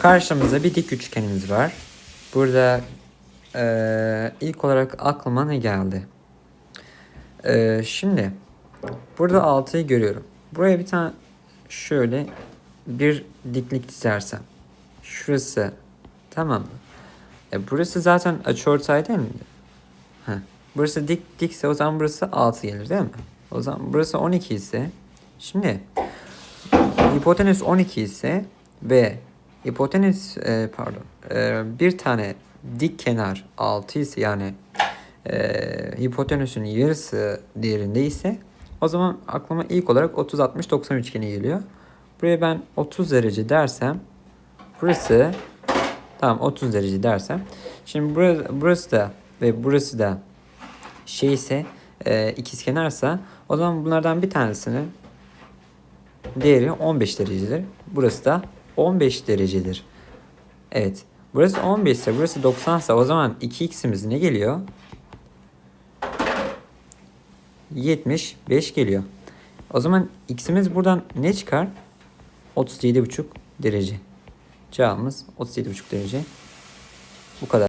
Karşımızda bir dik üçgenimiz var. Burada eee, ilk olarak aklıma ne geldi? Eee, şimdi burada 6'yı görüyorum. Buraya bir tane şöyle bir diklik çizersem. Şurası tamam mı? E, burası zaten açıortay değil mi? Heh. Burası dik dikse o zaman burası 6 gelir değil mi? O zaman burası 12 ise şimdi hipotenüs 12 ise ve hipotenüs e, pardon e, bir tane dik kenar 6 ise yani e, hipotenüsün yarısı değerinde ise o zaman aklıma ilk olarak 30 60 90 üçgeni geliyor. Buraya ben 30 derece dersem burası tamam 30 derece dersem şimdi burası, burası da ve burası da şey ise e, ikizkenarsa o zaman bunlardan bir tanesinin değeri 15 derecedir. Burası da 15 derecedir. Evet. Burası 15 ise burası 90 ise o zaman 2x'imiz ne geliyor? 75 geliyor. O zaman x'imiz buradan ne çıkar? 37,5 derece. Cevabımız 37,5 derece. Bu kadar.